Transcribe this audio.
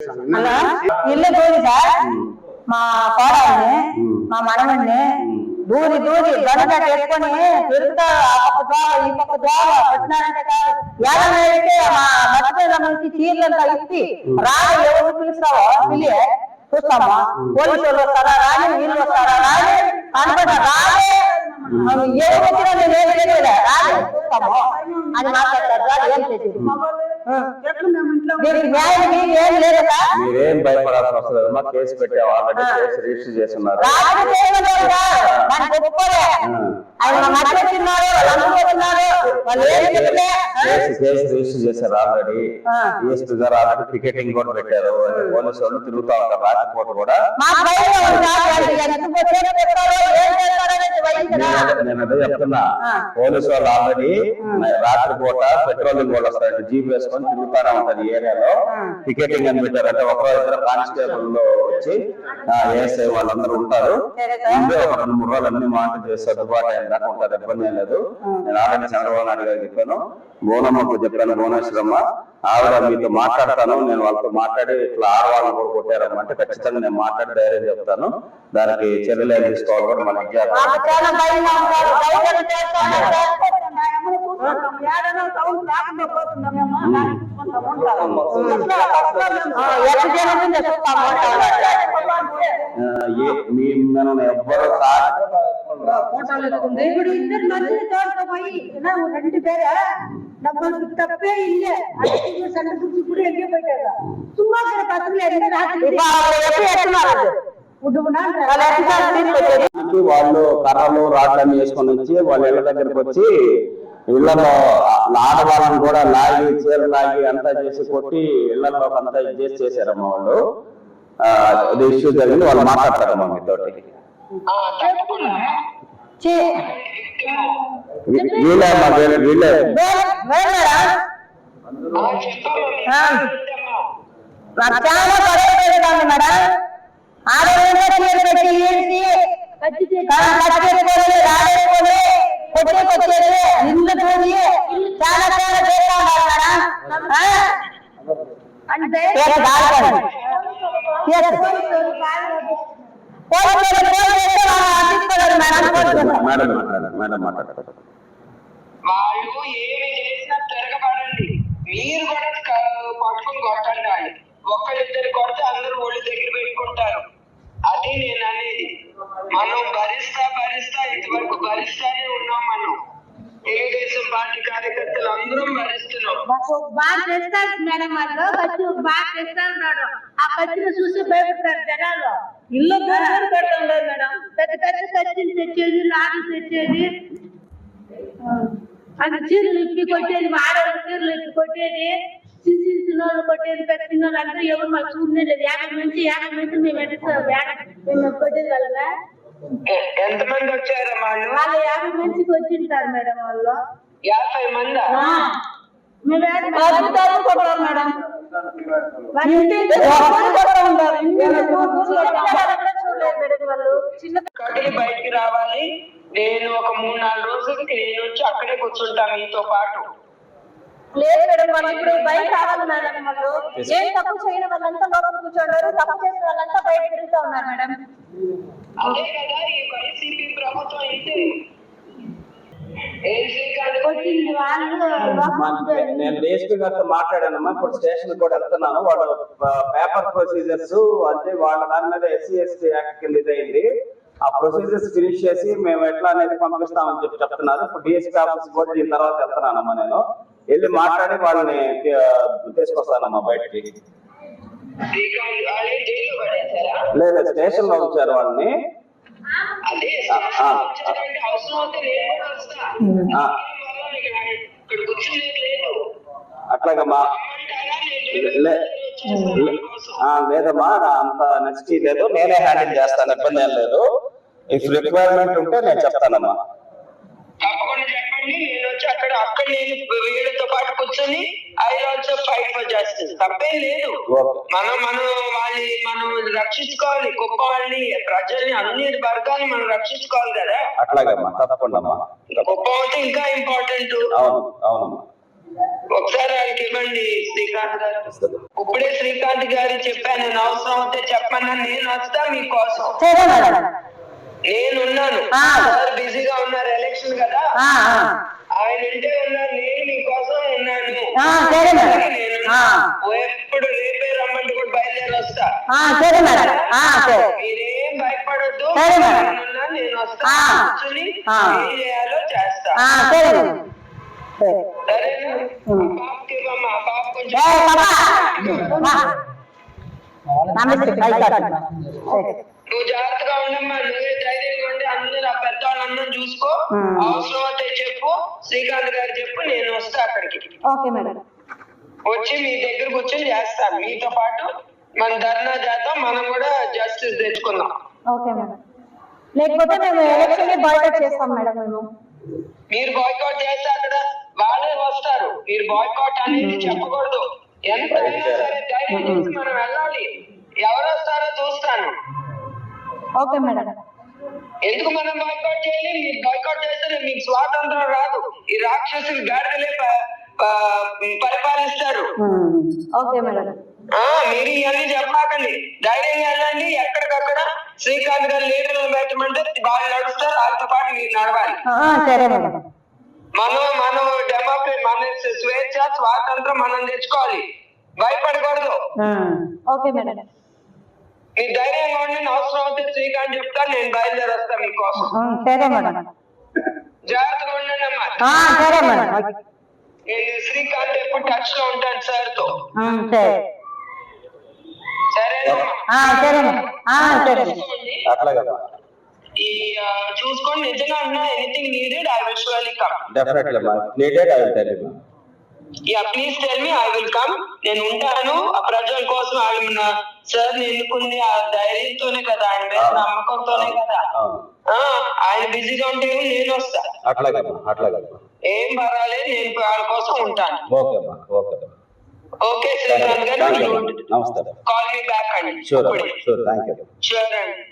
అలా ఇల్లు దూరి సార్ మా కోడల్ని మా మనవణ్ణి దూరి దూరి గంట చేసుకొని తిరుగుతా ఆ పక్క ఈ పక్క వచ్చినారంటే అయితే మా నుంచి చీరలంతా ఇచ్చి రాని ఎవరు పిలుస్తావో పిలి చూస్తామా? పోలీసు వాళ్ళు వస్తారా? రాని వీళ్ళు వస్తారా? రాని కనపడ రాలే ఏం వచ్చినా నేను ఏం రాలే అని మాట్లాడతారు. ఏం చేసేది దీనికి న్యాయం ఏం మీరేం భయపడాల్సిన అవసరం లేదమ్మా. కేసు పెట్టావు ఆల్రెడీ కేసు రిజిస్టర్ చేస్తున్నారు. రాజు ఒప్పుకోలే. ఆయన వాళ్ళు అనుకుంటున్నారు. వాళ్ళు ఏం చెప్తే కేసు కేసు రిజిస్టర్ చేశారు already. DSP garu already ticketing కూడా పెట్టారు. పోలీసు వాళ్ళు తిరుగుతా ఉంటారు. రాత్రిపూట కూడా వాళ్ళు ఏం నేను- అదే చెప్తున్నా. పోలీసు వాళ్ళు ఆల్రెడీ రాత్రిపూట పెట్రోలింగ్ కూడా వస్తారు. జీప్ వేసుకొని తిరుగుతానే ఉంటారు. ఈ ఏరియాలో టికెటింగ్ అని పెట్టారు. అంటే ఒకరో ఇద్దరు కానిస్టేబుల్లో వచ్చి ఏఎస్ఐ వాళ్ళందరూ ఉంటారు. ముందే ఒక రెండు మూడు రోజులు అన్ని మాటలు చేసి సర్దుబాటు అయిన దాకా ఉంటుంది ఇబ్బంది లేదు. నేను ఆల్రెడీ చంద్రబాబు నాయుడు గారికి చెప్పాను. బోనమ్మకు చెప్పాను భువనేశ్వరమ్మ ఆవిడ మీతో మాట్లాడతాను. నేను వాళ్ళతో మాట్లాడి ఇట్లా ఆడవాళ్ళని కూడా కొట్టారమ్మ అంటే ఖచ్చితంగా నేను మాట్లాడి ధైర్యం చెప్తాను. దానికి చర్యలు తీసుకోవాలి కూడా మన విద్యార్థి మాకు చాలా భయంగా ఉంటారు దౌర్జన్యం చేస్తాను సార్. ఆ, ఎట్లా జరుగుతుందో చూస్తాము ఆ, ఏ- మీ మనం ఎవ్వరు సాటి ఇప్పుడు ఇద్దరు మనుషులు తోటతో పోయి ఇలా రెండు పేరా డబ్బులు తప్పే ఇల్లే అది సండ గురించి కూడా ఎగ్గే పెట్టారు సుమ్మా అక్కడ పక్కన ఎన్ని రాత్రి ఇప్పుడు వాళ్ళు ఎప్పుడు ఎత్తున్నారు వాళ్ళు ఎత్తున్నారు తీసుకొచ్చేది దానికి వాళ్ళు కర్రలు రాడ్లన్నీ వేసుకొని వచ్చి వాళ్ళ ఇళ్ళ దగ్గరికి వచ్చి ఇళ్ళలో ఆడవాళ్ళని కూడా లాగి చీర లాగి అంతా చేసి కొట్టి ఇళ్ళలో అంతా ఇది చేసి చేశారమ్మ వాళ్ళు ఆ, అది ఇష్యూ జరిగింది వాళ్ళు మాట్లాడతారమ్మా మీతోటి. వీ- వీళ్ళే అమ్మా చాలా పడేది మేడం ఆడవాళ్ళ చీర పెట్టి ఈడ్చి కట్టేసుకొని రాడేసుకొని కొట్టేకొచ్చేది ఇల్లు చూసి చాలా చాలా చేస్తా ఉన్నారు మేడం ఆ? అంటే కేసు దాడుకోండి. కేసు. పోలీసులు ఫోన్ చేస్తే వాళ్ళు అందించుకోలేదు మేడం కోరుకుంటున్నాం. మేడం మాట్లాడారు మేడం మాట్లాడారు వాళ్ళు ఏమి చేసినా తిరగబడండి మీరు కూడా క- పట్టుకుని కొట్టండి వాళ్ళు ఒక్కళ్ళిద్దరు కొడితే అందరూ ఒళ్ళు దగ్గర పెట్టుకుంటారు అది నేను అనేది మనం భరిస్తా భరిస్తా ఇంతవరకు భరిస్తానే ఉన్నాం మనం తెలుగుదేశం పార్టీ కార్యకర్తలు అందరం భరిస్తున్నాం మాకు బాగా తెస్తారు మేడం వాళ్ళు. ఖర్చు బాగా తెస్తా ఉన్నాడు ఆ ఖర్చును చూసి భయపడతారు జనాలు. ఇల్లు దూరం పెడతాం లేదు మేడం. పెద్ద పెద్ద ఖర్చులు తెచ్చేది లారీ తెచ్చేది. అది చీరలు ఇప్పి కొట్టేది ఆడవాళ్ళ చీరలు ఇప్పి కొట్టేది. చిన్న చిన్న చిన్నోళ్ళు కొట్టేది పెద్ద చిన్నోళ్ళు అందరూ ఎవరు మాకు చూడలేదు యాభై నుంచి యాభై నుంచి మేము ఎడుస్తాం మేము కొట్టేది వాళ్ళు? వాళ్ళు యాభై మందికి వచ్చింటారు మేడం వాళ్ళు. యాభై మంది? కొట్టారు మేడం. బయటికి రావాలి. నేను ఒక మూడు నాలుగు రోజులకి నేను వచ్చి అక్కడే కూర్చుంటాను మీతో పాటు. లేదు మేడం వాళ్ళు ఇప్పుడు బయట రావాలి మేడం వాళ్ళు. ఏం తప్పు చేయని వాళ్ళంతా లోపల కూర్చోండారు తప్పు చేసిన వాళ్ళంతా బయట తిరుగుతా ఉన్నారు మేడం. అదే కదా ఈ వైసీపీ ప్రభుత్వం అయితే కొట్టింది వాళ్ళు నేను డిఎస్పీ గారితో మాట్లాడానమ్మా. ఇప్పుడు స్టేషన్ కూడా వెళ్తున్నాను వాళ్ళు పేపర్ ప్రొసీజర్స్ అంటే వాళ్ళ దాని మీద ఎస్సీ ఎస్టీ యాక్ట్ కింద ఇదైంది. ఆ ప్రొసీజర్స్ ఫినిష్ చేసి మేము ఎట్లా అనేది పంపిస్తామని చెప్పి చెప్తున్నారు. ఇప్పుడు డిఎస్పీ ఆఫీస్ కూడా దీని తర్వాత వెళ్తున్నానమ్మా నేను. వెళ్ళి మాట్లాడి వాళ్ళని తీసుకొస్తానమ్మా బయటికి. లేదు స్టేషన్లో ఉంచారు వాళ్ళని. అదే అవసరం అట్లాగమ్మా లేదమ్మా అంత నెక్స్ట్ లేదు. నేనే హ్యాండిల్ చేస్తాను ఇబ్బంది ఏం లేదు. ఇఫ్ రిక్వైర్మెంట్ ఉంటే నేను చెప్తానమ్మా. నేను వచ్చి అక్కడ అక్కడ నేను వీళ్ళతో పాటు కూర్చొని I also fight for justice తప్పేం లేదు. మనం మనం వాళ్ళని మనం రక్షించుకోవాలి. గొప్ప వాళ్ళని ప్రజల్ని అన్ని వర్గాన్ని మనం రక్షించుకోవాలి కదా. తప్పకుండా అమ్మా. గొప్ప అంటే ఇంకా ఇంపార్టెంట్ అవును అవునమ్మా. ఒకసారి ఆయనకి ఇవ్వండి శ్రీకాంత్ గారు. ఇప్పుడే శ్రీకాంత్ గారు చెప్పాను నేను అవసరం అయితే చెప్పన్నా నేను వస్తా మీకోసం నేనున్నాను. ఆ. సార్ బిజీగా ఉన్నారు ఎలక్షన్ కదా. ఆయన ఇంటే ఉన్నారు నేను మీకోసం ఉన్నాను. నేను. ఎప్పుడు రేపే రమ్మంటే కూడా బయలుదేరి వస్తా ఆ, సరే. మేడం మీరేం. భయపడొద్దు నేను వస్తా ఆ. కూర్చుని ఆ. ఏం చేయాలో చేస్తా. ఆ, సరే పాప కొంచెం. నమస్తే నువ్వు జాగ్రత్తగా ఉండమ్మా నువ్వే ధైర్యంగా ఉండి అందరూ ఆ పెద్దవాళ్ళందరూ చూసుకో. ఆ. అవసరం అయితే చెప్పు. శ్రీకాంత్ గారు చెప్పు నేను వస్తా అక్కడికి. Okay madam. వచ్చి మీ దగ్గర కూర్చొని చేస్తాను మీతో పాటు మన ధర్నా చేద్దాం మనం కూడా జస్టిస్ తెచ్చుకుందాం. Okay madam. లేకపోతే మేము ఎలక్షన్ బాయ్కట్ చేస్తాం మేడం మేము. మీరు బాయ్కాట్ చేస్తే అక్కడ వాళ్ళే వస్తారు. మీరు బాయ్కాట్ అనేది చెప్పకూడదు. ఎంత అయినా సరే ధైర్యం చేసి మనం వెళ్ళాలి. ఎవరు వస్తారో చూస్తాను. Okay madam. ఎందుకు మనం బాయ్కాట్ చేయాలి? మీరు బాయ్కాట్ చేస్తే మీకు స్వాతంత్రం రాదు. ఈ రాక్షసులు గాడిదలే పరిపాలిస్తారు. Okay madam. మీరు ఇవన్నీ చెప్పాకండి. ధైర్యంగా వెళ్ళండి ఎక్కడికక్కడ శ్రీకాంత్ గారు లీడర్లు పెట్టమంటే వాళ్ళు నడుస్తారు. వాళ్ళతో పాటు మీరు నడవాలి. ఆ, సరే మేడం. మనం మనం డెమోక్రసీ మన స్వేచ్ఛ స్వాతంత్రం మనం తెచ్చుకోవాలి. భయపడకూడదు. Okay madam. మీరు ధైర్యంగా ఉండి అవసరం అవుతే శ్రీకాంత్ చెప్తాను నేను బయలుదేరి వస్తాను మీకోసం సరే మేడం. జాగ్రత్తగా ఉండండి అమ్మా. ఆ, సరే మేడం. నేను శ్రీకాంత్ ఎప్పుడు టచ్లో ఉంటాను సార్తో సరే. సరేనమ్మా ఆ, సరే మేడం. ఆ, సరే. చూసుకోండి. ఈ నిజంగా ఉన్నా anything needed I will surely come definitely అమ్మా needed I will tell you ya please tell me I will come నేను ఉంటాను. ఆ ప్రజల కోసం వాళ్ళు నా సార్ ఎన్నుకుంది. ఆ ధైర్యంతోనే కదా ఆయన మీద నమ్మకంతోనే కదా. ఆయన బిజీగా ఉంటే నేను వస్తా. ఏం పర్వాలేదు నేను వాళ్ళ కోసం ఉంటాను. ఓకే నమస్తే. కాల్ మీ బ్యాక్ అండి. Sure sure thank you sure అండి.